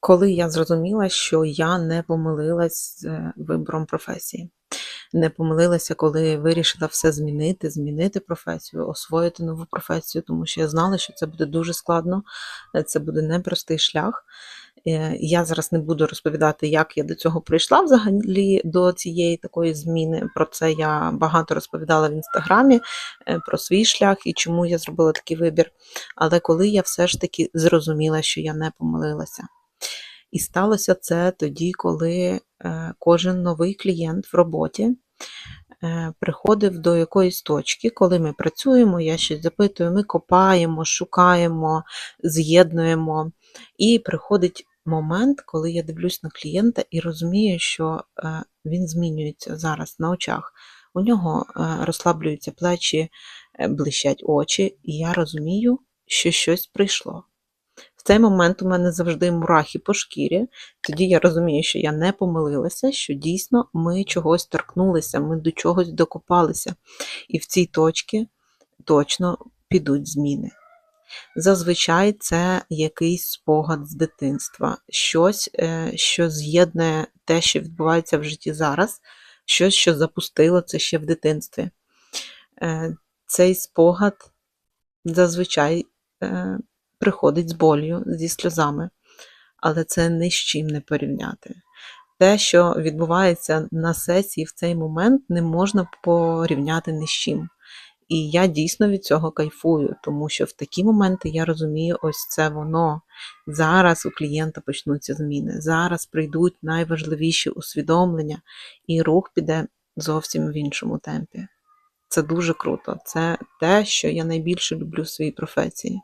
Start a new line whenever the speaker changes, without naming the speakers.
Коли я зрозуміла, що я не помилилась з е, вибором професії. Не помилилася, коли вирішила все змінити, змінити професію, освоїти нову професію, тому що я знала, що це буде дуже складно, е, це буде непростий шлях. Е, Я зараз не буду розповідати, як я до цього прийшла взагалі до цієї такої зміни. Про це я багато розповідала в інстаграмі, про свій шлях і чому я зробила такий вибір. Але коли я все ж таки зрозуміла, що я не помилилася. І сталося це тоді, коли е, кожен новий клієнт в роботі е, приходив до якоїсь точки, коли ми працюємо, я щось запитую, ми копаємо, шукаємо, з'єднуємо. І приходить момент, коли я дивлюсь на клієнта і розумію, що е, він змінюється зараз на очах. У нього розслаблюються плечі, блищать очі, і я розумію, що щось прийшло. В цей момент у мене завжди мурахи по шкірі. Тоді я розумію, що я не помилилася, що дійсно ми чогось торкнулися, ми до чогось докопалися. І в цій точці точно підуть зміни. Зазвичай це якийсь спогад з дитинства, щось, е, що з'єднує те, що відбувається в житті зараз, щось, що запустило це ще в дитинстві. Е, Цей спогад зазвичай е, приходить з болью, зі сльозами, але це ні з чим не порівняти. Те, що відбувається на сесії в цей момент, не можна порівняти ні з чим. І я дійсно від цього кайфую, тому що в такі моменти я розумію, ось це воно. Зараз у клієнта почнуться зміни. Зараз прийдуть найважливіші усвідомлення, і рух піде зовсім в іншому темпі. Це дуже круто. Це те, що я найбільше люблю в своїй професії.